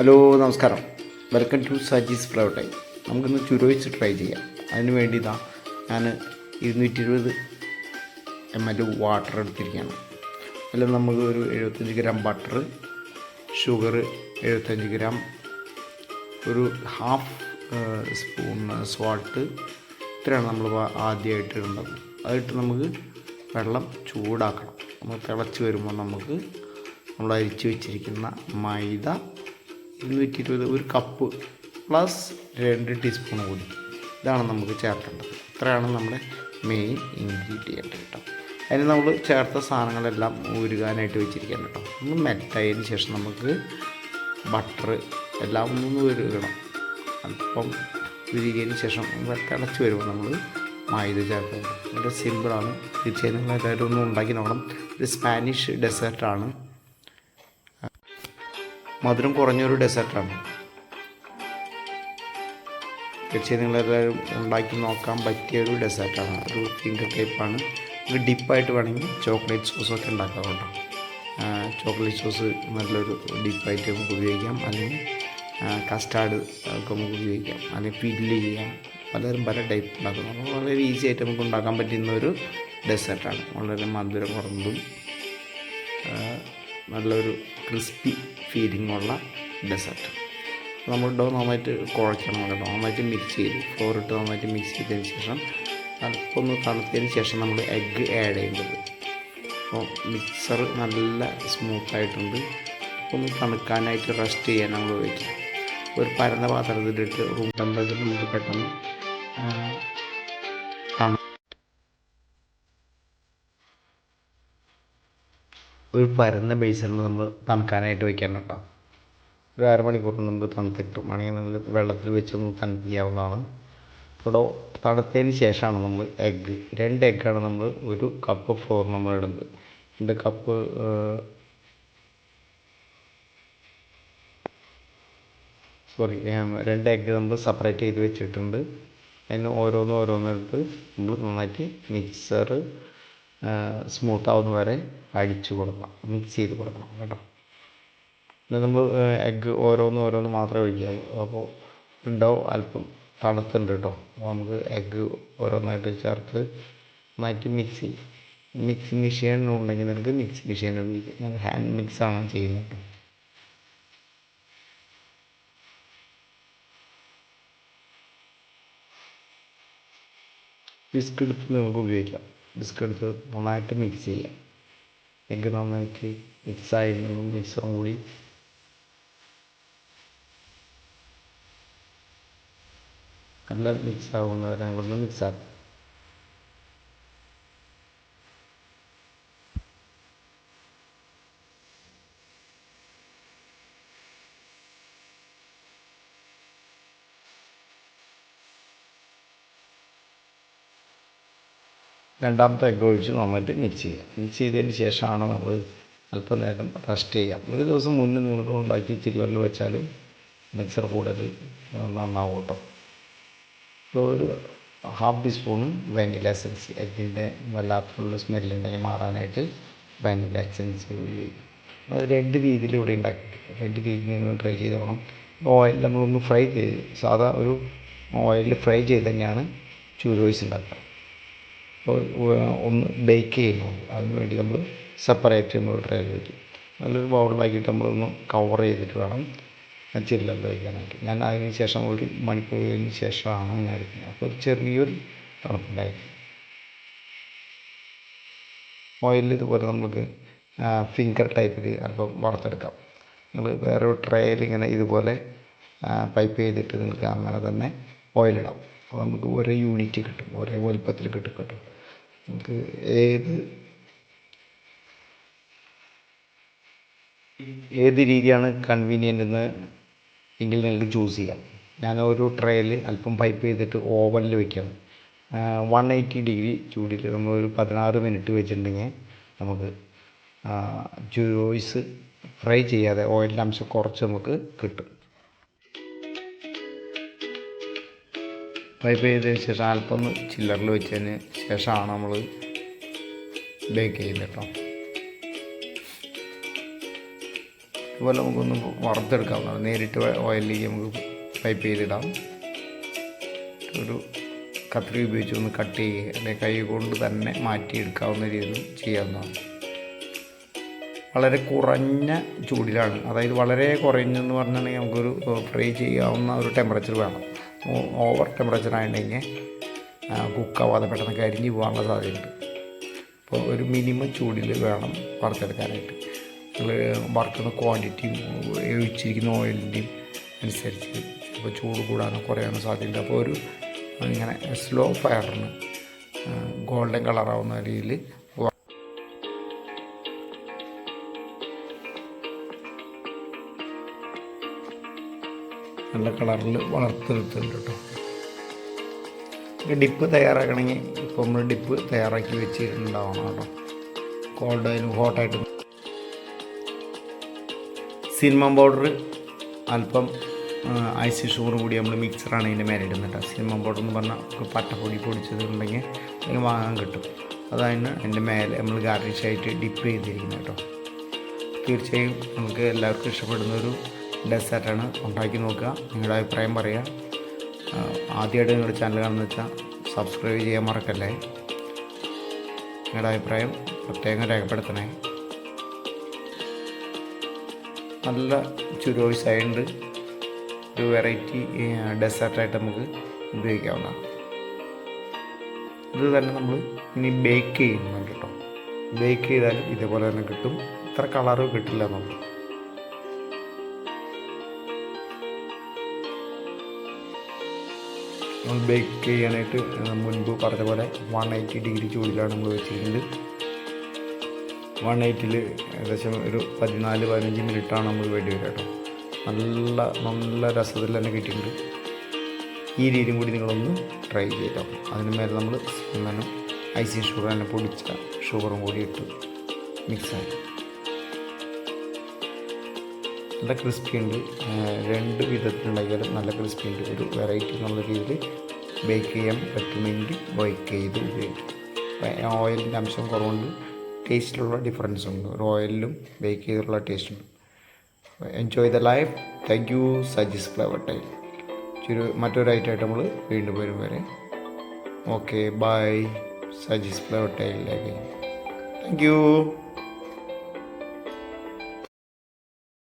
Hello നമസ്കാരം. Welcome to Saji's time നമുക്കിന്ന് ചുരുവച്ച് try ചെയ്യാം. അതിന് വേണ്ടി ഇതാ ഞാൻ ഇരുന്നൂറ്റി ഇരുപത് എം എൽ വാട്ടർ എടുത്തിരിക്കുകയാണ്. അതിൽ നമുക്ക് ഒരു എഴുപത്തഞ്ച് ഗ്രാം ബട്ടർ ഷുഗർ എഴുപത്തഞ്ച് ഗ്രാം ഒരു ഹാഫ് സ്പൂൺ സോൾട്ട് ഇത്രയാണ് നമ്മൾ ആദ്യമായിട്ട് ഇടേണ്ടത്. അതിട്ട് നമുക്ക് വെള്ളം ചൂടാക്കണം. നമ്മൾ തിളച്ച് വരുമ്പോൾ നമുക്ക് നമ്മൾ അരിച്ച് വെച്ചിരിക്കുന്ന മൈദ ഇരുന്നൂറ്റി ഇരുപത് ഒരു കപ്പ് പ്ലസ് രണ്ട് ടീസ്പൂൺ കൂടി. ഇതാണ് നമുക്ക് ചേർക്കേണ്ടത്. ഇത്രയാണ് നമ്മുടെ മെയിൻ ഇൻഗ്രീഡിയന്റ് കേട്ടോ. അതിന് നമ്മൾ ചേർത്ത സാധനങ്ങളെല്ലാം ഉരുകാനായിട്ട് വെച്ചിരിക്കാൻ കേട്ടോ. ഒന്ന് മെൽറ്റായതിന് ശേഷം നമുക്ക് ബട്ടർ എല്ലാം ഒന്ന് ഉരുകണം അല്പം ഉരുകിയതിന് ശേഷം തിളച്ച് വരുമ്പോൾ നമ്മൾ മൈദ ചേർക്കുന്നത് വളരെ സിമ്പിളാണ് തീർച്ചയായും നിങ്ങൾ എല്ലാവരും ഒന്ന് ഉണ്ടാക്കി നോക്കണം. ഒരു സ്പാനിഷ് ഡെസേർട്ടാണ് മധുരം കുറഞ്ഞൊരു ഡെസേർട്ടാണ്. തീർച്ചയായും നിങ്ങളെല്ലാവരും ഉണ്ടാക്കി നോക്കാൻ പറ്റിയ ഒരു ഡെസേർട്ടാണ് ഒരു ഫിംഗർ ടൈപ്പാണ് നമുക്ക് ഡിപ്പായിട്ട് വേണമെങ്കിൽ ചോക്ലേറ്റ് സോസൊക്കെ ഉണ്ടാക്കാം കേട്ടോ. ചോക്ലേറ്റ് സോസ് നല്ലൊരു ഡിപ്പായിട്ട് നമുക്ക് ഉപയോഗിക്കാം. അല്ലെങ്കിൽ കസ്റ്റാർഡ് ഒക്കെ നമുക്ക് ഉപയോഗിക്കാം. അല്ലെങ്കിൽ ഫില്ല് ചെയ്യാം. പലരും പല ടൈപ്പ് ഉണ്ടാക്കും അപ്പോൾ വളരെ ഈസി ആയിട്ട് നമുക്ക് ഉണ്ടാക്കാൻ പറ്റുന്ന ഒരു ഡെസേർട്ടാണ്. വളരെ മധുരം കുറഞ്ഞതും നല്ലൊരു ക്രിസ്പി ഫീലിങ്ങുള്ള ഡെസേർട്ട്. നമ്മൾ ഡോ നന്നായിട്ട് കുഴയ്ക്കണം കേട്ടോ നന്നായിട്ട് മിക്സ് ചെയ്ത്. ഫ്ലോർ നന്നായിട്ട് മിക്സ് ചെയ്തതിന് ശേഷം ഒന്ന് തണുത്തതിന് ശേഷം നമ്മൾ എഗ്ഗ് ആഡ് ചെയ്യേണ്ടത്. അപ്പോൾ മിക്സർ നല്ല സ്മൂത്തായിട്ടുണ്ട് ഒന്ന് തണുക്കാനായിട്ട് റെസ്റ്റ് ചെയ്യാൻ നമ്മൾ വയ്ക്കുക ഒരു പരന്ന പാത്രത്തിലിട്ട് റൂം ടെമ്പറേച്ചർ നമുക്ക് പെട്ടെന്ന് ഒരു പരന്ന ബേസിൽ നമ്മൾ തണുക്കാനായിട്ട് വയ്ക്കാൻ കേട്ടോ ഒരു അരമണിക്കൂറിന് മുമ്പ് തണുത്തിട്ട് മണിയിൽ നല്ല വെള്ളത്തിൽ വെച്ചൊന്ന് തണുപ്പിക്കാവുന്നതാണ്. ഇവിടെ തണുത്തതിന് ശേഷമാണ് നമ്മൾ എഗ്ഗ് രണ്ട് എഗ്ഗാണ് നമ്മൾ ഒരു കപ്പ് ഫ്ലോർ നമ്മൾ ഇടുന്നത്. രണ്ട് കപ്പ് സോറി രണ്ട് എഗ്ഗ് നമ്മൾ സെപ്പറേറ്റ് ചെയ്ത് വെച്ചിട്ടുണ്ട്. അതിന് ഓരോന്ന് നമ്മൾ നന്നായിട്ട് മിക്സർ സ്മൂത്ത് ആവുന്ന വരെ അടിച്ചു കൊടുക്കണം മിക്സ് ചെയ്ത് കൊടുക്കണം കേട്ടോ. എന്നാൽ നമ്മൾ എഗ്ഗ് ഓരോന്ന് ഓരോന്ന് മാത്രമേ ഒഴിക്കാവൂ. അപ്പോൾ ഉണ്ടാവും അല്പം തണുത്തുണ്ട് കേട്ടോ. അപ്പോൾ നമുക്ക് എഗ്ഗ് ഓരോന്നായിട്ട് ചേർത്ത് നന്നായിട്ട് മിക്സ് ചെയ്യും. മിക്സി മെഷീൻ ഉണ്ടെങ്കിൽ നിങ്ങൾക്ക് മിക്സി മെഷീൻ ഞാൻ ഹാൻഡ് മിക്സ് ആണ് ചെയ്യുന്നത് ബിസ്ക് എടുത്ത് നമുക്ക് ഉപയോഗിക്കാം. ബിസ്ക് എടുത്ത് നന്നായിട്ട് മിക്സ് ചെയ്യാം. എങ്കിൽ നന്നായിട്ട് മിക്സ് ആയി മിക്സറും കൂടി. നല്ല മിക്സ് ആവുന്നവരെ നമ്മളൊന്ന് രണ്ടാമത്തെ എഗ്ഗ് ഒഴിച്ച് നന്നായിട്ട് മിക്സ് ചെയ്യുക. മിക്സ് ചെയ്തതിന് ശേഷമാണ് നമ്മൾ അല്പനേരം റെസ്റ്റ് ചെയ്യുക. ഒരു ദിവസം മുന്നേ നിങ്ങൾ ഉണ്ടാക്കി ഇച്ചിരി വെള്ളം വെച്ചാലും മിക്സർ കൂടുതൽ നന്നാവും കേട്ടോ. ഇപ്പോൾ ഒരു ഹാഫ് ടീസ്പൂണ് വാനില എസൻസ് എഗ്ഗിന്റെ വല്ലാത്തുള്ള സ്മെല്ലുണ്ടെങ്കിൽ മാറാനായിട്ട് വാനില എസൻസ് ഉപയോഗിക്കും അത് രണ്ട് രീതിയിൽ ഇവിടെ ഉണ്ടാക്കി. രണ്ട് രീതിയിൽ നിങ്ങൾ ട്രൈ ചെയ്ത് നോക്കണം. ഓയിൽ നമ്മളൊന്ന് ഫ്രൈ ചെയ്ത് സാധാ ഒരു ഓയിലിൽ ഫ്രൈ ചെയ്ത് തന്നെയാണ് ചൂരോയ്സ് ഉണ്ടാക്കുക. ഒന്ന് ബേക്ക് ചെയ്യുമ്പോൾ അതിന് വേണ്ടി നമ്മൾ സെപ്പറേറ്റ് നമ്മൾ ട്രൈ വയ്ക്കും നല്ലൊരു ബൗളിലാക്കിയിട്ട് നമ്മളൊന്ന് കവർ ചെയ്തിട്ട് വേണം ചില്ലല്ല വയ്ക്കാനായിട്ട് ഞാൻ അതിന് ശേഷം ഒരു മണിക്കൂറിന് ശേഷമാണ് ഞാൻ എടുക്കുന്നത് അപ്പോൾ ഒരു ചെറിയൊരു തണുപ്പുണ്ടായിരുന്നു. ഓയിലിൽ ഇതുപോലെ നമുക്ക് ഫിംഗർ ടൈപ്പിൽ അല്പം വറുത്തെടുക്കാം. നിങ്ങൾ വേറൊരു ട്രേയിൽ ഇങ്ങനെ ഇതുപോലെ പൈപ്പ് ചെയ്തിട്ട് നിങ്ങൾക്ക് അങ്ങനെ തന്നെ ഓയിലിടാം അപ്പോൾ നമുക്ക് ഒരേ യൂണിറ്റ് കിട്ടും ഒരേ വലുപ്പത്തിൽ കിട്ടും കേട്ടോ. നമുക്ക് ഏത് ഏത് രീതിയാണ് കൺവീനിയന്റ് എന്ന് എങ്കിൽ നിങ്ങൾക്ക് ചൂസ് ചെയ്യാം. ഞാൻ ഒരു ട്രേയിൽ അല്പം പൈപ്പ് ചെയ്തിട്ട് ഓവനിൽ വെക്കുകയാണ് വൺ എയ്റ്റി ഡിഗ്രി ചൂടിൽ നമ്മൾ ഒരു പതിനാറ് മിനിറ്റ് വെച്ചിട്ടുണ്ടെങ്കിൽ നമുക്ക് ജ്യൂസ് ഫ്രൈ ചെയ്യാതെ ഓയിലിന്റെ അംശം കുറച്ച് നമുക്ക് കിട്ടും. പൈപ്പ് ചെയ്തതിന് ശേഷം അല്പം ചില്ലറിൽ വെച്ചതിന് ശേഷമാണ് നമ്മൾ ബേക്ക് ചെയ്യുന്നത് കേട്ടോ. അതുപോലെ നമുക്കൊന്ന് വറുത്തെടുക്കാവുന്നതാണ്. നേരിട്ട് ഓയിലിലേക്ക് നമുക്ക് പൈപ്പ് ചെയ്തിടാം. ഒരു കത്രി ഉപയോഗിച്ച് ഒന്ന് കട്ട് ചെയ്യുക. അല്ലെങ്കിൽ കൈ കൊണ്ട് തന്നെ മാറ്റിയെടുക്കാവുന്ന രീതിയിൽ ചെയ്യാവുന്നതാണ്. വളരെ കുറഞ്ഞ ചൂടിലാണ്. അതായത് വളരെ കുറഞ്ഞെന്ന് പറഞ്ഞിട്ടുണ്ടെങ്കിൽ നമുക്കൊരു ഫ്രൈ ചെയ്യാവുന്ന ഒരു ടെമ്പറേച്ചർ വേണം. ഓവർ ടെമ്പറേച്ചർ ആയിട്ടുണ്ടെങ്കിൽ കുക്കാവാതെ പെട്ടെന്ന് കരിഞ്ഞു പോകാനുള്ള സാധ്യതയുണ്ട്. അപ്പോൾ ഒരു മിനിമം ചൂടിൽ വേണം വറുത്തെടുക്കാനായിട്ട്. നിങ്ങൾ വറുക്കുന്ന ക്വാണ്ടിറ്റിയും ഒഴിച്ചിരിക്കുന്ന ഓയിലിന്റെയും അനുസരിച്ച് ചിലപ്പോൾ ചൂട് കൂടാനോ കുറയാനോ സാധ്യതയുണ്ട്. അപ്പോൾ ഒരു ഇങ്ങനെ സ്ലോ ഫയറിന് ഗോൾഡൻ കളറാവുന്ന രീതിയിൽ നല്ല കളറിൽ വളർത്തെടുത്തിട്ടുണ്ട് കേട്ടോ. ഡിപ്പ് തയ്യാറാക്കണമെങ്കിൽ ഇപ്പോൾ നമ്മൾ ഡിപ്പ് തയ്യാറാക്കി വെച്ചിട്ടുണ്ടാവണം കേട്ടോ. കോൾഡ് അതിന് ഹോട്ടായിട്ട് സിനിമ പൗഡർ അല്പം ഐസി ഷുഗറും കൂടി നമ്മൾ മിക്സറാണ് ഇതിന്റെ മേലെ ഇടുന്നത് കേട്ടോ. സിനിമ പൗഡർ എന്ന് പറഞ്ഞാൽ നമുക്ക് പട്ടപ്പൊടി പൊടിച്ചതുണ്ടെങ്കിൽ അതിന് വാങ്ങാൻ കിട്ടും. അതാണ് എന്റെ മേലെ നമ്മൾ ഗാർണിഷായിട്ട് ഡിപ്പ് ചെയ്തിരിക്കുന്നത് കേട്ടോ. തീർച്ചയായും നമുക്ക് എല്ലാവർക്കും ഇഷ്ടപ്പെടുന്ന ഒരു ഡെസേർട്ടാണ് ഉണ്ടാക്കി നോക്കുക. നിങ്ങളുടെ അഭിപ്രായം പറയുക. ആദ്യമായിട്ട് നിങ്ങളുടെ ചാനൽ കാണുന്ന വെച്ചാൽ സബ്സ്ക്രൈബ് ചെയ്യാൻ മറക്കല്ലേ? നിങ്ങളുടെ അഭിപ്രായം പ്രത്യേകം രേഖപ്പെടുത്തണേ. നല്ല ആയതുകൊണ്ട് ഒരു വെറൈറ്റി ഡെസേർട്ടായിട്ട് നമുക്ക് ഉപയോഗിക്കാവുന്നതാണ്. ഇത് തന്നെ നമ്മൾ ഇനി ബേക്ക് ചെയ്യുന്നുണ്ട് കേട്ടോ. ബേക്ക് ചെയ്താലും ഇതേപോലെ തന്നെ കിട്ടും. ഇത്ര കളറ് കിട്ടില്ല നമുക്ക്. നമ്മൾ ബേക്ക് ചെയ്യാനായിട്ട് മുൻപ് പറഞ്ഞ പോലെ വൺ എയ്റ്റി ഡിഗ്രി ചൂടിലാണ് നമ്മൾ വെച്ചിരിക്കുന്നത്. വൺ എയ്റ്റിൽ ഏകദേശം ഒരു പതിനാല് പതിനഞ്ച് മിനിറ്റാണ് നമ്മൾ വേണ്ടി വരിക കേട്ടോ. നല്ല നല്ല രസത്തിൽ തന്നെ കിട്ടിയിട്ടുണ്ട്. ഈ രീതിയും കൂടി നിങ്ങളൊന്ന് ട്രൈ ചെയ്തോ അതിന് മേലെ നമ്മൾ എന്നാലും ഐസി ഷുഗർ തന്നെ പൊടിച്ച ഷുഗറും കൂടി ഇട്ട് മിക്സായി നല്ല ക്രിസ്പി ഉണ്ട്. രണ്ട് വിധത്തിലുണ്ടാക്കിയാലും നല്ല ക്രിസ്പി ഉണ്ട്. ഒരു വെറൈറ്റി എന്നുള്ള രീതിയിൽ ബേക്ക് ചെയ്യാൻ പറ്റുമെങ്കിൽ ബേക്ക് ചെയ്ത് ഉപയോഗിക്കും. ഓയിലിന്റെ അംശം കുറവുണ്ട്. ടേസ്റ്റിലുള്ള ഡിഫറൻസ് ഉണ്ട്. ഒരു ഓയിലിലും ബേക്ക് ചെയ്തിട്ടുള്ള ടേസ്റ്റ് ഉണ്ട്. Enjoy the life thank you Saji's flower time ചുരു മറ്റൊരു ഐറ്റമായിട്ട് നമ്മൾ വീണ്ടും വരും വരെ. ഓക്കെ ബൈ സജിസ് ഫ്ലവർ ടൈലിലേക്ക് താങ്ക് യു